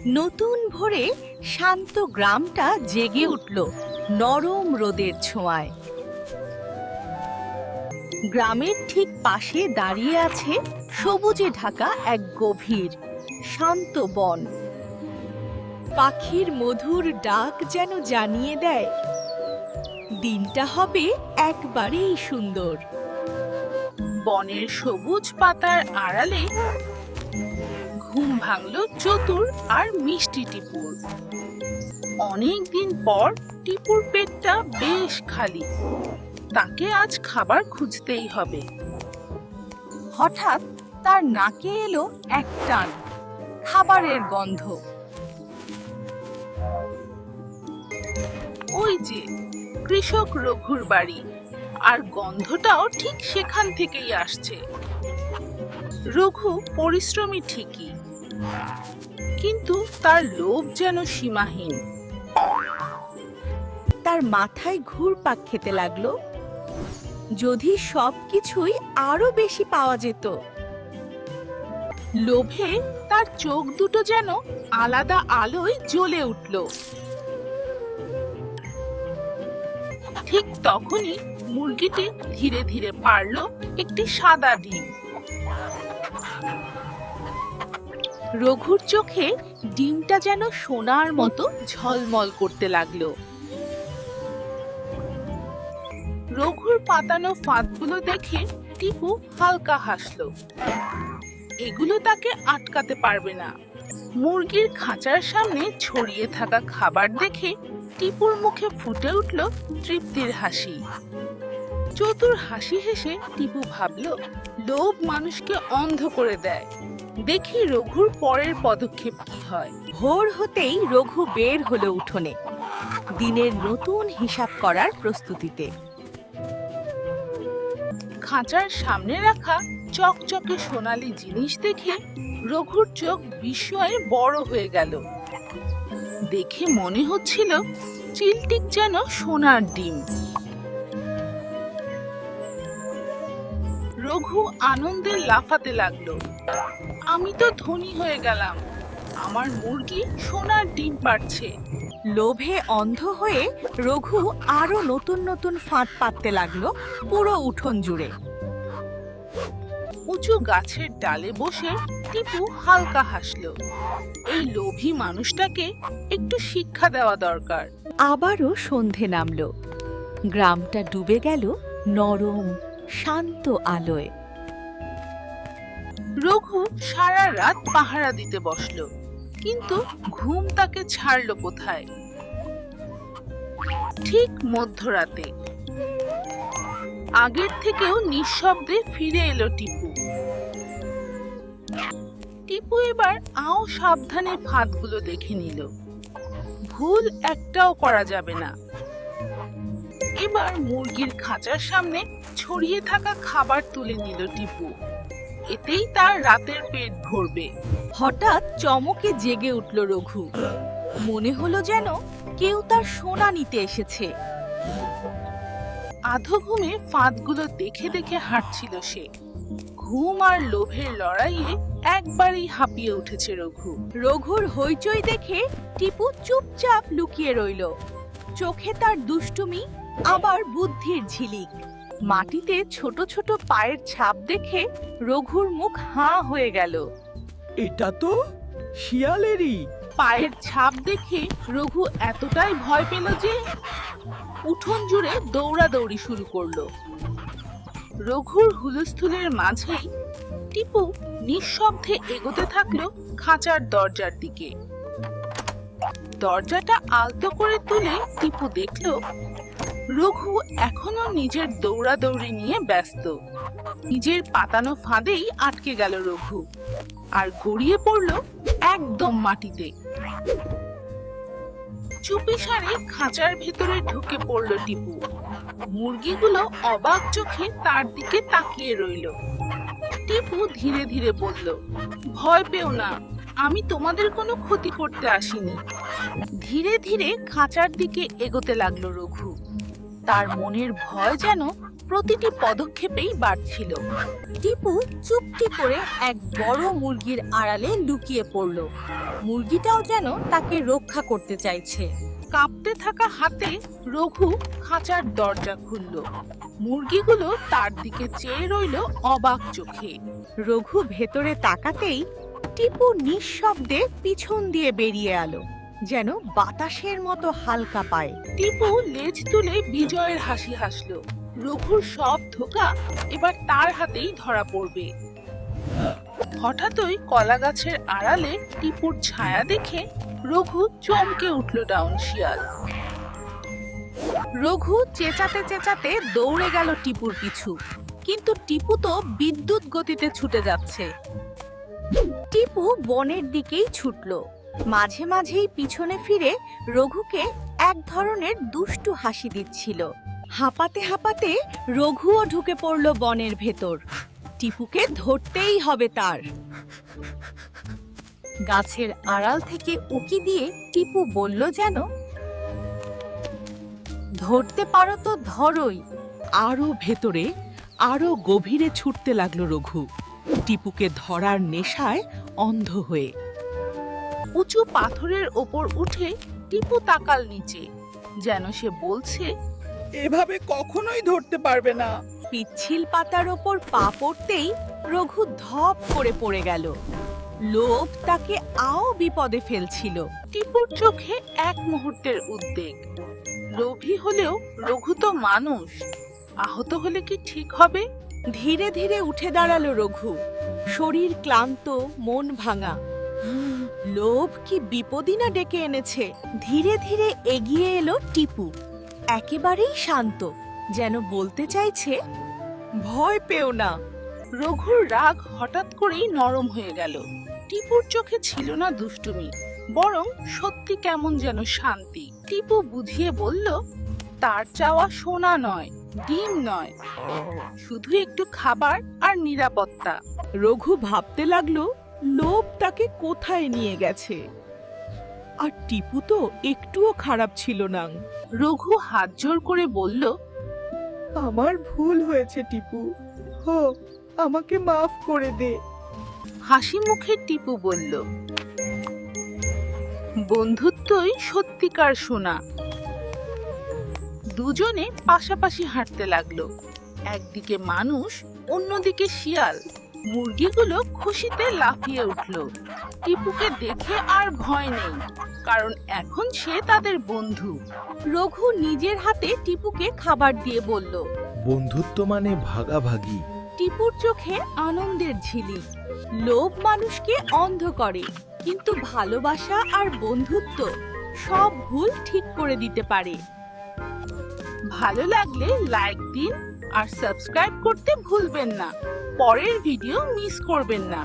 নতুন ভোরে শান্ত গ্রামটা জেগে উঠল নরম রোদের ছোঁয়ায়। গ্রামের ঠিক পাশে দাঁড়িয়ে আছে সবুজে ঢাকা এক গভীর, শান্ত বন। পাখির মধুর ডাক যেন জানিয়ে দেয়, দিনটা হবে একবারেই সুন্দর। বনের সবুজ পাতার আড়ালে ঘুম ভাঙল চতুর আর মিষ্টি টিপুর। অনেক দিন পর টিপুর পেটটা বেশ খালি। তাকে আজ খাবার খুঁজতেই হবে। হঠাৎ তার নাকে এলো এক টান খাবারের গন্ধ। ওই যে কৃষক রঘুর বাড়ি, আর গন্ধটাও ঠিক সেখান থেকেই আসছে। রঘু পরিশ্রমী ঠিকই। কিন্তু তার লোভ যেন সীমাহীন। তার মাথায় ঘুরপাক খেতে লাগল। যদি সবকিছুই আরও বেশি পাওয়া যেত। লোভে তার চোখ দুটো যেন আলাদা আলোয় জ্বলে উঠল। ঠিক তখনই মুরগিটি ধীরে ধীরে পারল একটি সাদা ডিম। রঘুর চোখে ডিমটা যেন সোনার মতো ঝলমল করতে লাগল। রঘুর পাতানো ফাঁদগুলো দেখে টিপু হালকা হাসলো। এগুলো তাকে আটকাতে পারবে না। মুরগির খাঁচার সামনে ছড়িয়ে থাকা খাবার দেখে টিপুর মুখে ফুটে উঠল তৃপ্তির হাসি। চতুর হাসি হেসে টিপু ভাবল, লোভ মানুষকে অন্ধ করে দেয়। দেখি রঘুর পরের পদক্ষেপ কি হয়। ভোর হতেই রঘু বের হলো উঠোনে। দিনের নতুন হিসাব করার প্রস্তুতিতে। খাঁচার সামনে রাখা চকচকে সোনালি জিনিস দেখে রঘুর চোখ বিস্ময়ে বড় হয়ে গেল। দেখে মনে হচ্ছিল চিলটিক যেন সোনার ডিম। রঘু আনন্দে লাফাতে লাগল। আমি তো ধনী হয়ে গেলাম। আমার মুরগি সোনার ডিম পাড়ছে। লোভে অন্ধ হয়ে রঘু আরও নতুন নতুন ফাঁদ পাততে লাগল পুরো উঠোন জুড়ে। উঁচু গাছের ডালে বসে টিপু হালকা হাসলো। এই লোভী মানুষটাকে একটু শিক্ষা দেওয়া দরকার। আবারও সন্ধে নামলো। গ্রামটা ডুবে গেল নরম শান্ত আলোয়। রঘু সারা রাত পাহারা দিতে বসল, কিন্তু ঘুম তাকে ছাড়লো কোথায়? ঠিক মধ্যরাতে। আগের থেকেও নিঃশব্দে ফিরে এলো টিপু। টিপু এবার আও সাবধানে ফাঁদগুলো দেখে নিল। ভুল একটাও করা যাবে না। এবার মুরগির খাঁচার সামনে ছড়িয়ে থাকা খাবার তুলে নিল টিপু। এতেই তার রাতের পেট ভরবে। হঠাৎ চমকে জেগে উঠল রঘু। মনে হলো যেন কেউ তার সোনা নিতে এসেছে। আধো ঘুমে ফাঁদগুলো দেখে দেখে হাঁটছিল সে। ঘুম আর লোভের লড়াইয়ে একবারই হাঁপিয়ে উঠেছে রঘু। রঘুর হইচই দেখে টিপু চুপচাপ লুকিয়ে রইল। চোখে তার দুষ্টুমি আবার বুদ্ধির ঝিলিক। মাটিতে ছোট ছোট পায়ের ছাপ দেখে রঘুর মুখ হাঁ হয়ে গেল। এটা তো শিয়ালেরই। পায়ের ছাপ দেখে রঘু এতটাই ভয় পেল যে উঠোন জুড়ে দৌড়াদৌড়ি শুরু করল। রঘুর হুলস্থুলের মাঝেই টিপু নিঃশব্দে এগোতে থাকল খাঁচার দরজার দিকে। দরজাটা আলতো করে তুলে টিপু দেখল রঘু এখনও নিজের দৌড়াদৌড়ি নিয়ে ব্যস্ত। নিজের পাতানো ফাঁদেই আটকে গেল রঘু আর গড়িয়ে পড়ল একদম মাটিতে। চুপিসারে খাঁচার ভেতরে ঢুকে পড়ল টিপু। মুরগিগুলো অবাক চোখে তার দিকে তাকিয়ে রইল। টিপু ধীরে ধীরে বলল, ভয় পেও না, আমি তোমাদের কোনো ক্ষতি করতে আসিনি। ধীরে ধীরে খাঁচার দিকে এগোতে লাগল রঘু। তার মনের ভয় যেন প্রতিটি পদক্ষেপেই বাড়ছিল। টিপু চুপটি করে এক বড় মুরগির আড়ালে লুকিয়ে পড়ল। মুরগিটাও যেন তাকে রক্ষা করতে চাইছে। কাঁপতে থাকা হাতে রঘু খাঁচার দরজা খুলল। মুরগিগুলো তার দিকে চেয়ে রইল অবাক চোখে। রঘু ভেতরে তাকাতেই টিপু নিঃশব্দে পিছন দিয়ে বেরিয়ে এলো। যেন বাতাসের মতো হালকা পায়। টিপু লেজ তুলে বিজয়ের হাসি হাসলো। রঘুর সব ধোকা এবার তার হাতেই ধরা পড়বে। হঠাৎই কলা গাছের আড়ালে টিপুর ছায়া দেখে রঘু চমকে উঠল ডাউন শিয়াল। রঘু চেঁচাতে চেঁচাতে দৌড়ে গেল টিপুর পিছু। কিন্তু টিপু তো বিদ্যুৎ গতিতে ছুটে যাচ্ছে। টিপু বনের দিকেই ছুটল। মাঝে মাঝেই পিছনে ফিরে রঘুকে এক ধরনের দুষ্টু হাসি দিচ্ছিল। হাঁপাতে হাঁপাতে রঘুও ঢুকে পড়ল বনের ভেতর। টিপুকে ধরতেই হবে তার। গাছের আড়াল থেকে উকি দিয়ে টিপু বলল যেন, ধরতে পারো তো ধরোই। আরও ভেতরে, আরও গভীরে ছুটতে লাগল রঘু। টিপুকে ধরার নেশায় অন্ধ হয়ে উঁচু পাথরের ওপর উঠে টিপু তাকাল নিচে যেন সে বলছে এভাবে কখনোই ধরতে পারবে না। পিচ্ছিল পাতার ওপর পা পড়তেই রঘু ধপ করে পড়ে গেল। লোভ তাকে আও বিপদে ফেলছিল। টিপুর চোখে এক মুহূর্তের উদ্বেগ। লোভী হলেও রঘু তো মানুষ। আহত হলে কি ঠিক হবে? ধীরে ধীরে উঠে দাঁড়াল রঘু। শরীর ক্লান্ত মন ভাঙা। লোভ কি বিপদই না ডেকে এনেছে? ধীরে ধীরে এগিয়ে এলো টিপু। একেবারেই শান্ত, যেন বলতে চাইছে, ভয় পেও না। রঘুর রাগ হঠাৎ করেই নরম হয়ে গেল। টিপুর চোখে ছিল না দুষ্টুমি, বরং সত্যি কেমন যেন শান্তি। টিপু বুঝিয়ে বলল, তার চাওয়া সোনা নয়, ডিম নয়। শুধু একটু খাবার আর নিরাপত্তা। রঘু ভাবতে লাগল লোভ তাকে কোথায় নিয়ে গেছে? আর টিপু তো একটুও খারাপ ছিল না। রঘু হাত জোর করে বলল আমার ভুল হয়েছে টিপু। হো আমাকে মাফ করে দে। হাসি মুখে টিপু বলল বন্ধুত্বই সত্যিকার সোনা। দুজনে পাশাপাশি হাঁটতে লাগল। একদিকে মানুষ অন্যদিকে শিয়াল। মুরগিগুলো খুশিতে লাফিয়ে উঠল। টিপুকে দেখে আর ভয় নেই কারণ এখন সে তাদের বন্ধু। রঘু নিজের হাতে টিপুকে খাবার দিয়ে বলল বন্ধুত্ব মানে ভাগাভাগি। টিপুর চোখে আনন্দের ঝিলিক লোভ মানুষকে অন্ধ করে কিন্তু ভালোবাসা আর বন্ধুত্ব সব ভুল ঠিক করে দিতে পারে। ভালো লাগলে লাইক দিন আর সাবস্ক্রাইব করতে ভুলবেন না। পরের ভিডিও মিস করবেন না।